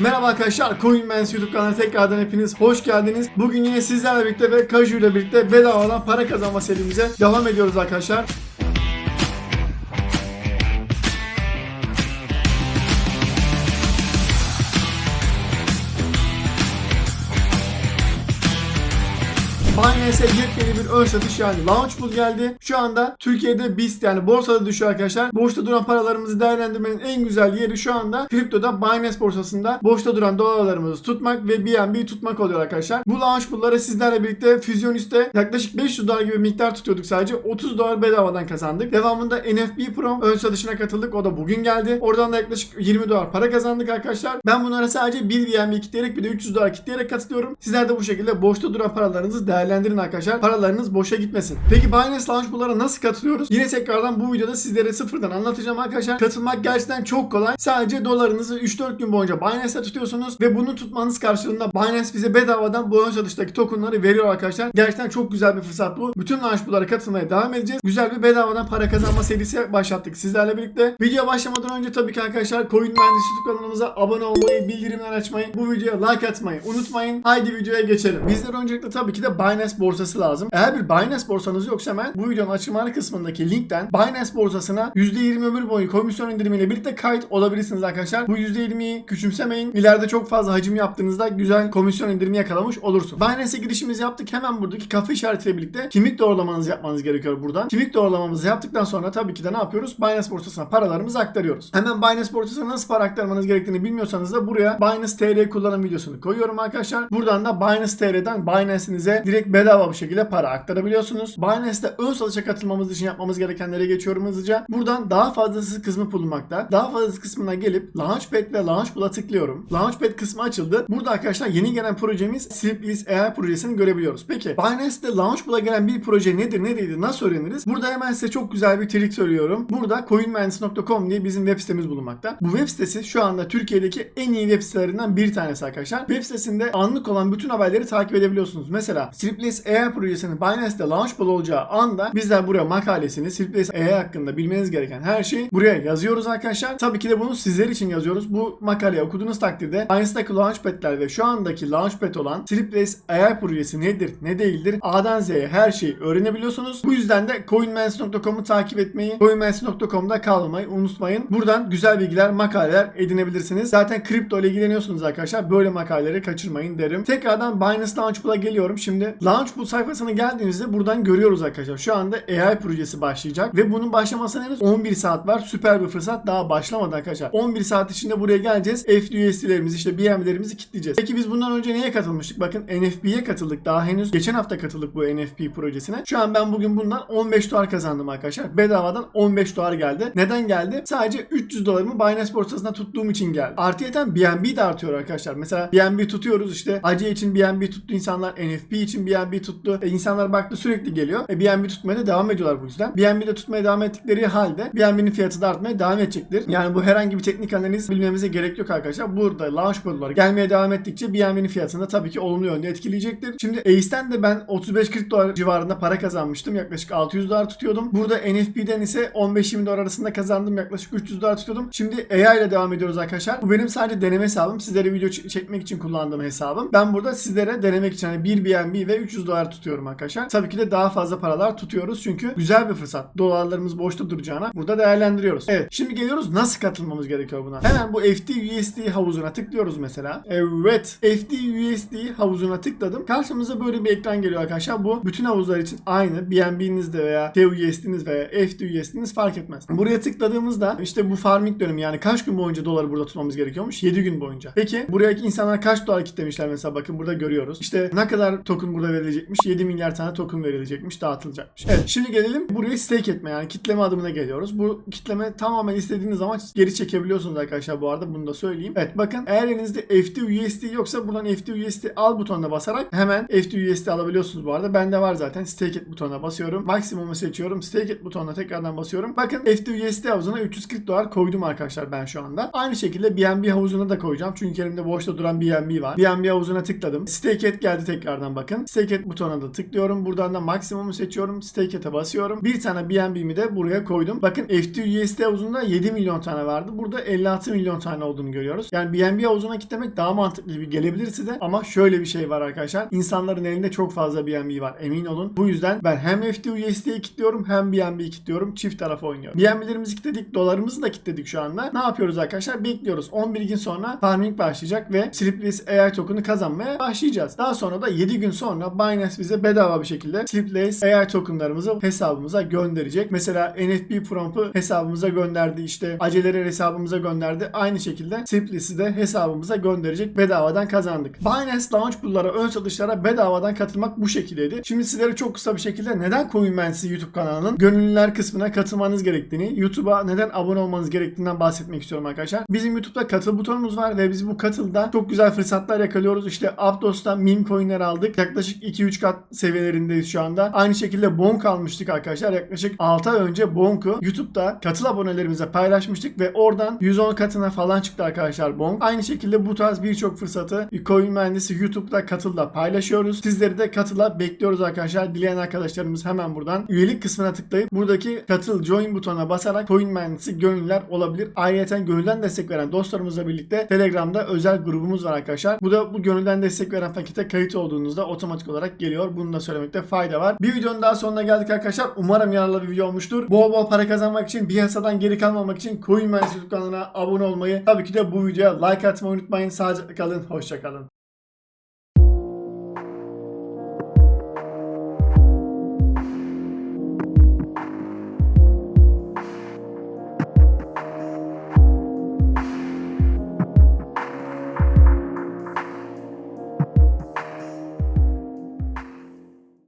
Merhaba arkadaşlar, CoinMans YouTube kanalına tekrardan hepiniz hoş geldiniz. Bugün yine sizlerle birlikte ve Kaju ile birlikte bedavadan para kazanma serimize devam ediyoruz arkadaşlar. Binance'e yepyeni bir ön satış yani launch pool geldi. Şu anda Türkiye'de BIST yani borsada düşüyor arkadaşlar. Boşta duran paralarımızı değerlendirmenin en güzel yeri şu anda kriptoda Binance borsasında boşta duran dolarlarımızı tutmak ve BNB tutmak oluyor arkadaşlar. Bu launch pool'lara sizlerle birlikte Fusionist'te yaklaşık 500 dolar gibi miktar tutuyorduk sadece. 30 dolar bedavadan kazandık. Devamında NFB Pro ön satışına katıldık. O da bugün geldi. Oradan da yaklaşık 20 dolar para kazandık arkadaşlar. Ben bunlara sadece 1 BNB kitleyerek bir de 300 dolar kitleyerek katılıyorum. Sizler de bu şekilde boşta duran paralarınızı değerlendirin arkadaşlar. Paralarınız boşa gitmesin. Peki Binance Launch Pool'lara nasıl katılıyoruz? Yine tekrardan bu videoda sizlere sıfırdan anlatacağım arkadaşlar. Katılmak gerçekten çok kolay. Sadece dolarınızı 3-4 gün boyunca Binance'te tutuyorsunuz ve bunu tutmanız karşılığında Binance bize bedavadan bu ön satıştaki tokenları veriyor arkadaşlar. Gerçekten çok güzel bir fırsat bu. Bütün launch pool'lara katılmaya devam edeceğiz. Güzel bir bedavadan para kazanma serisi başlattık sizlerle birlikte. Video başlamadan önce tabii ki arkadaşlar Coin Mühendisi YouTube kanalımıza abone olmayı, bildirimler açmayı, bu videoya like atmayı unutmayın. Haydi videoya geçelim. Bizlere öncelikle tabii ki de Binance borsası lazım. Eğer bir Binance borsanız yoksa hemen bu videonun açıklama kısmındaki linkten Binance borsasına %20 ömür boyu komisyon indirimiyle birlikte kayıt olabilirsiniz arkadaşlar. Bu %20'yi küçümsemeyin. İleride çok fazla hacim yaptığınızda güzel komisyon indirimi yakalamış olursun. Binance'e girişimizi yaptık. Hemen buradaki kafe işaretiyle birlikte kimlik doğrulamanızı yapmanız gerekiyor buradan. Kimlik doğrulamamızı yaptıktan sonra tabii ki de ne yapıyoruz? Binance borsasına paralarımızı aktarıyoruz. Hemen Binance borsasına nasıl para aktarmanız gerektiğini bilmiyorsanız da buraya Binance TR kullanım videosunu koyuyorum arkadaşlar. Buradan da Binance TR'den Binance'inize direkt bedava bir şekilde para aktarabiliyorsunuz. Binance'de ön satışa katılmamız için yapmamız gerekenlere geçiyorum hızlıca. Buradan daha fazlası kısmı bulunmakta. Daha fazlası kısmına gelip Launchpad ve Launchpool'a tıklıyorum. Launchpad kısmı açıldı. Burada arkadaşlar yeni gelen projemiz Slipless AI projesini görebiliyoruz. Peki Binance'de Launchpool'a gelen bir proje nedir, ne değildir, nasıl öğreniriz? Burada hemen size çok güzel bir trik söylüyorum. Burada coinmans.com diye bizim web sitemiz bulunmakta. Bu web sitesi şu anda Türkiye'deki en iyi web sitelerinden bir tanesi arkadaşlar. Web sitesinde anlık olan bütün haberleri takip edebiliyorsunuz. Mesela Slipless AI projesinin Binance'de Launchpool olacağı anda bizler buraya makalesini Slipless AI hakkında bilmeniz gereken her şeyi buraya yazıyoruz arkadaşlar. Tabii ki de bunu sizler için yazıyoruz. Bu makaleyi okuduğunuz takdirde Binance'daki Launchpad'ler ve şu andaki Launchpad olan Slipless AI projesi nedir, ne değildir, A'dan Z'ye her şeyi öğrenebiliyorsunuz. Bu yüzden de coinmans.com'u takip etmeyi, coinmans.com'da kalmayı unutmayın. Buradan güzel bilgiler, makaleler edinebilirsiniz. Zaten kripto ile ilgileniyorsunuz arkadaşlar. Böyle makaleleri kaçırmayın derim. Tekrardan Binance Launchpool'a geliyorum. Şimdi Launchpool sayfasına geldiğinizde buradan görüyoruz arkadaşlar. Şu anda AI projesi başlayacak ve bunun başlamasına henüz 11 saat var. Süper bir fırsat. Daha başlamadı arkadaşlar. 11 saat içinde buraya geleceğiz. FUSD'lerimizi işte BNB'lerimizi kitleyeceğiz. Peki biz bundan önce neye katılmıştık? Bakın NFP'ye katıldık. Daha henüz geçen hafta katıldık bu NFP projesine. Şu an ben bugün bundan 15 dolar kazandım arkadaşlar. Bedavadan 15 dolar geldi. Neden geldi? Sadece 300 dolarımı Binance borsasında tuttuğum için geldi. Artıyeten BNB de artıyor arkadaşlar. Mesela BNB tutuyoruz işte. ACE için BNB tuttu insanlar. NFP için BNB tuttu. E, insanlar baktı sürekli geliyor. E, BNB tutmaya da devam ediyorlar bu yüzden. BNB de tutmaya devam ettikleri halde BNB'nin fiyatı da artmaya devam edecektir. Yani bu herhangi bir teknik analiz bilmemize gerek yok arkadaşlar. Burada launch pool'lar gelmeye devam ettikçe BNB'nin fiyatını tabii ki olumlu yönde etkileyecektir. Şimdi Ace'den de ben 35-40 dolar civarında para kazanmıştım. Yaklaşık 600 dolar tutuyordum. Burada NFP'den ise 15-20 dolar arasında kazandım. Yaklaşık 300 dolar tutuyordum. Şimdi AI ile devam ediyoruz arkadaşlar. Bu benim sadece deneme hesabım. Sizlere video çekmek için kullandığım hesabım. Ben burada sizlere denemek için hani 1 BNB ve 300 dolar tutuyorum arkadaşlar. Tabii ki de daha fazla paralar tutuyoruz çünkü güzel bir fırsat. Dolarlarımız boşta duracağına burada değerlendiriyoruz. Evet şimdi geliyoruz nasıl katılmamız gerekiyor buna. Hemen bu FT USD havuzuna tıklıyoruz mesela. Evet FT USD havuzuna tıkladım. Karşımıza böyle bir ekran geliyor arkadaşlar. Bu bütün havuzlar için aynı. BNB'nizde veya TUSD'niz veya FT USD'niz fark etmez. Buraya tıkladığımızda işte bu farming dönemi yani kaç gün boyunca doları burada tutmamız gerekiyormuş? 7 gün boyunca. Peki buraya insanlar kaç dolar kitlemişler mesela bakın burada görüyoruz. İşte ne kadar token burada verilecekmiş? 7 milyar tane token verilecekmiş, dağıtılacakmış. Evet şimdi gelelim buraya stake etme yani kitleme adımına geliyoruz. Bu kitleme tamamen istediğiniz zaman geri çekebiliyorsunuz arkadaşlar bu arada bunu da söyleyeyim. Evet bakın eğer elinizde FT USD yoksa buradan FT USD al butonuna basarak hemen FT USD alabiliyorsunuz bu arada. Bende var zaten stake et butonuna basıyorum. Maksimumu seçiyorum. Stake et butonuna tekrardan basıyorum. Bakın FT USD havuzuna 340 dolar koydum arkadaşlar ben şu anda. Aynı şekilde BNB havuzuna da koyacağım. Çünkü elimde boşta duran BNB var. BNB havuzuna tıkladım. Stake et geldi tekrardan bakın. Stake butonuna da tıklıyorum. Buradan da maksimumu seçiyorum. Stake basıyorum. Bir tane BNB'mi de buraya koydum. Bakın FTUSD havuzunda 7 milyon tane vardı. Burada 56 milyon tane olduğunu görüyoruz. Yani BNB havuzuna kitlemek daha mantıklı gibi gelebilir size. Ama şöyle bir şey var arkadaşlar. İnsanların elinde çok fazla BNB var. Emin olun. Bu yüzden ben hem FTUSD'yi kilitliyorum hem BNB'yi kilitliyorum. Çift tarafı oynuyorum. BNB'lerimizi kilitledik. Dolarımızı da kilitledik şu anda. Ne yapıyoruz arkadaşlar? Bekliyoruz. 11 gün sonra farming başlayacak ve Slipless AI token'ı kazanmaya başlayacağız. Daha sonra da 7 gün sonra Binance bize bedava bir şekilde Slipless AI token'larımızı hesabımıza gönderecek. Mesela NFP Promp'u hesabımıza gönderdi. işte aceleler hesabımıza gönderdi. Aynı şekilde Slipless'i de hesabımıza gönderecek. Bedavadan kazandık. Binance Launch Pool'lara, ön satışlara bedavadan katılmak bu şekildeydi. Şimdi sizlere çok kısa bir şekilde neden Coinmancy YouTube kanalının gönüllüler kısmına katılmanız gerektiğini, YouTube'a neden abone olmanız gerektiğinden bahsetmek istiyorum arkadaşlar. Bizim YouTube'da katıl butonumuz var ve biz bu katılda çok güzel fırsatlar yakalıyoruz. İşte Aptos'tan meme coinler aldık. Yaklaşık 2-3 kat seviyelerindeyiz şu anda. Aynı şekilde Bonk almıştık arkadaşlar. Yaklaşık 6 ay önce Bonk'u YouTube'da katıl abonelerimize paylaşmıştık ve oradan 110 katına falan çıktı arkadaşlar Bonk. Aynı şekilde bu tarz birçok fırsatı Coin Mühendisi YouTube'da katılda paylaşıyoruz. Sizleri de katıla bekliyoruz arkadaşlar. Dileyen arkadaşlarımız hemen buradan üyelik kısmına tıklayıp buradaki katıl join butonuna basarak Coin Mühendisi gönüllüler olabilir. Ayrıca gönülden destek veren dostlarımızla birlikte Telegram'da özel grubumuz var arkadaşlar. Bu da bu gönülden destek veren pakete kayıt olduğunuzda otomatik olarak geliyor. Bunu da söylemekte fayda var. Bir videonun daha sonuna geldik arkadaşlar. Umarım yararlı bir video olmuştur. Bol bol para kazanmak için, piyasadan geri kalmamak için Coin Mühendisi YouTube kanalına abone olmayı, tabii ki de bu videoya like atmayı unutmayın. Sağlıcakla kalın, hoşça kalın.